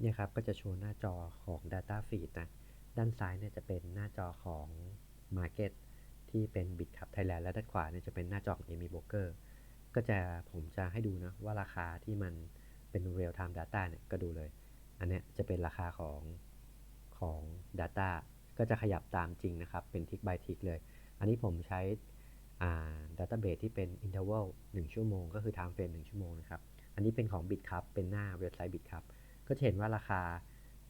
เนี่ยครับก็จะโชว์หน้าจอของ Data Feed นะ ด้านซ้ายเนี่ยจะเป็นหน้าจอของ Market ที่เป็น BitCup Thailand และด้านขวาเนี่ยจะเป็นหน้าจอของ Amy Broker ก็จะผมจะให้ดูนะว่าราคาที่มันเป็น Real Time Data เนี่ยก็ดูเลย อันเนี้ยจะเป็นราคาของของ Data ก็จะขยับตามจริงนะครับ เป็น tick by tick เลย อันนี้ผมใช้อ่า database ที่เป็น interval 1 ชั่วโมง ก็คือ time frame 1 ชั่วโมงนะครับ อันนี้เป็นของ BitCup เป็นหน้าเว็บไซต์ BitCup ก็จะเห็นว่าราคา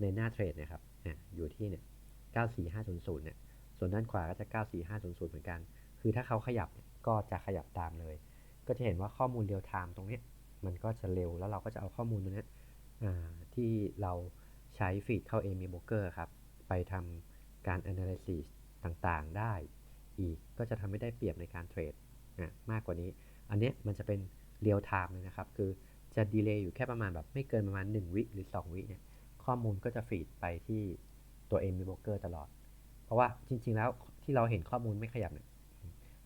ในหน้าเทรดนะครับอยู่ที่เนี่ย94500เนี่ย ส่วนด้านขวาก็จะ 94500 เหมือนกัน คือถ้าเขาขยับก็จะขยับตามเลย ก็จะเห็นว่าข้อมูลเรียลไทม์ตรงนี้มันก็จะเร็วแล้วเราก็จะเอาข้อมูลตรงนี้ที่เราใช้ฟีดเข้า Amy Broker ครับ ไปทำการ analysis ต่างๆได้ อีกก็จะทำให้ได้เปรียบในการเทรดมากกว่านี้ อันนี้มันจะเป็นเรียลไทม์เลยนะครับ คือ จะดีเลย์อยู่แค่ประมาณแบบไม่เกินประมาณ 1 วิหรือ 2 วิเนี่ยข้อมูลก็จะฟีดไปที่ตัว Amy Broker ตลอด เพราะว่าจริง ๆ แล้วที่เราเห็นข้อมูลไม่ขยับเนี่ย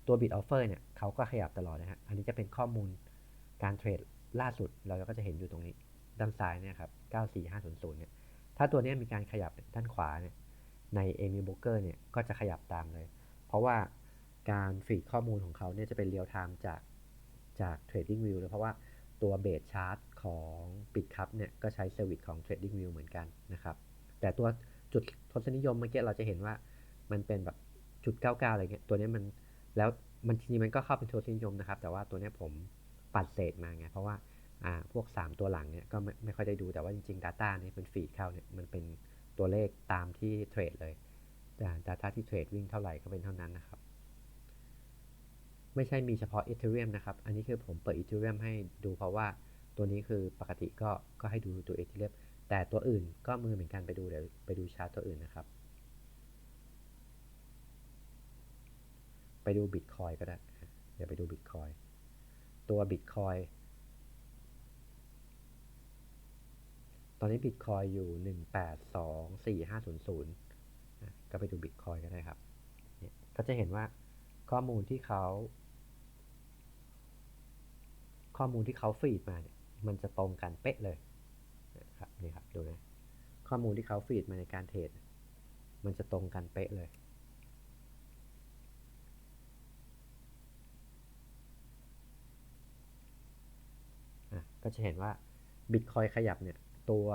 ตัว Bid Offer เนี่ยเขาก็ขยับตลอดนะฮะอันนี้จะเป็นข้อมูลการเทรดล่าสุดเราก็จะเห็นอยู่ตรงนี้ด้านซ้ายเนี่ยครับ 94500 เนี่ย ถ้าตัวนี้มีการขยับด้านขวาเนี่ย ใน Amy Broker เนี่ย ก็จะขยับตามเลย เพราะว่าการฟีดข้อมูลของเขาเนี่ยจะเป็นเรียลไทม์จากจาก Trading View เลย เพราะว่า ตัวเบสชาร์ตของปิดคัพเนี่ยก็ใช้เซอร์วิสของ Trading View เหมือนกันนะครับ แต่ตัวจุดทศนิยมเมื่อกี้เราจะเห็นว่ามันเป็นแบบจุด99อะไรเงี้ยตัวนี้มันแล้วมันจริงๆมันก็เข้าเป็นทศนิยมนะครับ แต่ว่าตัวนี้ผมปัดเศษมาไง เพราะว่าอ่าพวก 3 ตัวหลังเนี่ยก็ไม่ไม่ค่อยได้ดูแต่ว่าจริงๆ Data นี่เป็นฟีดเข้าเนี่ยมันเป็นตัวเลขตามที่เทรดเลยแต่ Data ที่เทรดวิ่งเท่าไหร่ก็เป็นเท่านั้นนะครับ ไม่ใช่มีเฉพาะ Ethereum นะครับ อันนี้คือผมเปิด Ethereum ให้ดูเพราะว่าตัวนี้คือปกติก็ก็ให้ดูตัว Ethereum แต่ตัวอื่นก็มือเหมือนกันไปดูเดี๋ยวไปดูชาร์ตตัวอื่นนะครับ ไปดู Bitcoin ก็ได้ เดี๋ยวไปดู Bitcoin ตัว Bitcoin ตอนนี้ Bitcoin อยู่ 1824500 ก็ไปดู Bitcoin ก็ได้ครับ ก็จะเห็นว่าข้อมูลที่เขา ข้อมูลที่เขาฟีดมาเนี่ยมันจะตรงกันเป๊ะเลยนะครับนี่ครับดูนะข้อมูลที่เขาฟีดมาในการเทรดมันจะตรงกันเป๊ะเลยก็จะเห็นว่า Bitcoin ขยับเนี่ยตัว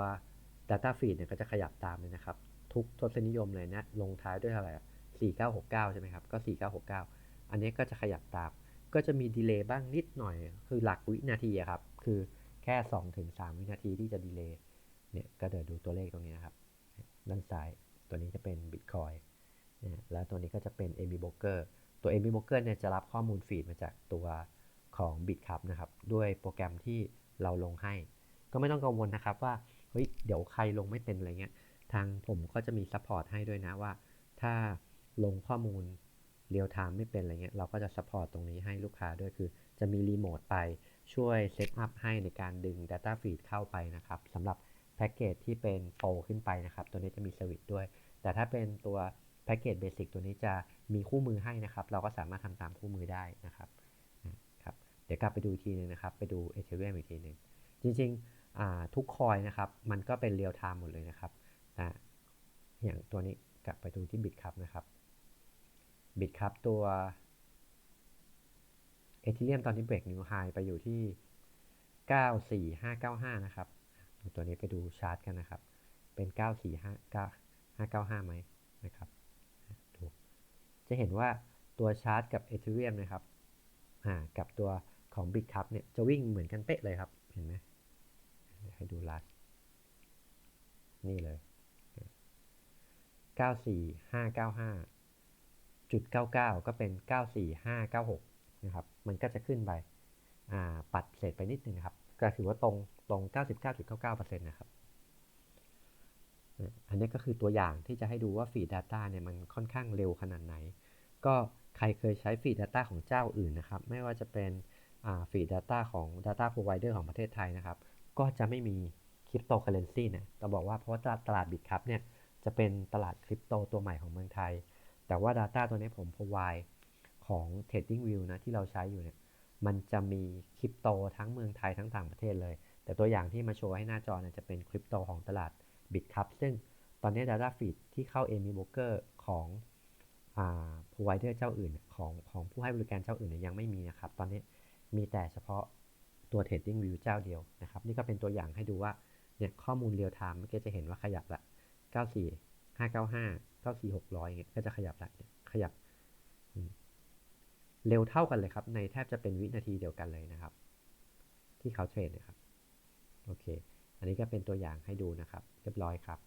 Data Feed เนี่ยก็จะขยับตามเลยนะครับ ทุกทศนิยมเลยนะ ลงท้ายด้วยอะไร4969 ใช่ไหมครับ ก็ 4969 อันนี้ก็จะขยับตาม ก็จะมีดีเลย์บ้างนิดหน่อย คือหลักวินาทีครับ คือแค่2-3วินาทีที่จะดีเลย์เนี่ยก็เดี๋ยวดูตัวเลขตรงนี้นะครับด้านซ้ายตัวนี้จะเป็น Bitcoin นะแล้วตัวนี้ก็จะเป็น a m y Broker ตัว a m y Broker เนี่ยจะรับข้อมูลฟีดมาจากตัวของ BitCup นะครับ ด้วยโปรแกรมที่เราลงให้ ก็ไม่ต้องกังวลนะครับว่าเฮ้ยเดี๋ยวใครลงไม่เป็นอะไรเงี้ย ทางผมก็จะมีซัพพอร์ตให้ด้วยนะว่า ถ้าลงข้อมูล เรียลไทม์ไม่เป็นอะไรเงี้ยเราก็จะซัพพอร์ตตรงนี้ให้ลูกค้าด้วยคือ จะมีรีโมทไปช่วยเซตอัพให้ในการดึง Data Feed เข้าไปนะครับสำหรับแพ็กเกจที่เป็นโปรขึ้นไปนะครับ ตัวนี้จะมีเซอร์วิสด้วย แต่ถ้าเป็นตัวแพ็กเกจเบสิกตัวนี้จะมีคู่มือให้นะครับ เราก็สามารถทำตามคู่มือได้นะครับครับ เดี๋ยวกลับไปดูทีนึงนะครับ ไปดูเอเทเรียมอีกทีหนึ่งจริงๆทุกคอยนะครับ มันก็เป็นเรียลไทม์หมดเลยนะครับอย่างตัวนี้กลับไปดูที่บิตครับนะครับ บิตครับตัวเอทีเรียมตอนนี้เบรกนิวไฮไปอยู่ที่ 94595 นะครับ ตัวนี้ไปดูชาร์ตกันนะครับ เป็น 94595ไหมนะครับดูจะเห็นว่าตัวชาร์ตกับเอทีเรียมนะครับกับตัวของบิตครับเนี่ยจะวิ่งเหมือนกันเป๊ะเลยครับ เห็นไหมให้ดูลัดนี่เลย 94595 จุด99 ก็เป็น 94596 นะครับ มันก็จะขึ้นไปปัดเศษไปนิดนึงครับ ก็ถือว่าตรงตรง 99.99%นะครับ อันนี้ก็คือตัวอย่างที่จะให้ดูว่าฟีด Data เนี่ยมันค่อนข้างเร็วขนาดไหน ก็ใครเคยใช้ฟีด Data ของเจ้าอื่นนะครับ ไม่ว่าจะเป็นฟีด Data ของ Data Provider ของประเทศไทยนะครับ ก็จะไม่มีคริปโตเคอเรนซีเนี่ยต้องบอกว่าเพราะว่าตลาดบิตครับเนี่ยจะเป็นตลาดคริปโตตัวใหม่ของเมืองไทย แต่ว่า Data ตัวนี้ผม provide ของ TradingView นะที่เราใช้อยู่เนี่ย มันจะมีคริปโตทั้งเมืองไทยทั้งต่างประเทศเลย แต่ตัวอย่างที่มาโชว์ให้หน้าจอเนี่ยจะเป็นคริปโตของตลาดบิตครับซึ่งตอนนี้ Data Feed ที่เข้า Amy Broker ของอ่า provider เจ้าอื่นของของผู้ให้บริการเจ้าอื่นเนี่ยยังไม่มีนะครับ ตอนนี้มีแต่เฉพาะตัว Trading View เจ้าเดียวนะครับ นี่ก็เป็นตัวอย่างให้ดูว่าเนี่ยข้อมูลเรียลไทม์เมื่อกี้จะเห็นว่าขยับละ 94 595 94 600อย่างเงี้ยก็จะขยับละเนี่ยขยับ เร็วเท่ากันเลยครับ ในแทบจะเป็นวินาทีเดียวกันเลยนะครับ ที่เขาเทรดเนะครับ โอเค อันนี้ก็เป็นตัวอย่างให้ดูนะครับ เรียบร้อยครับ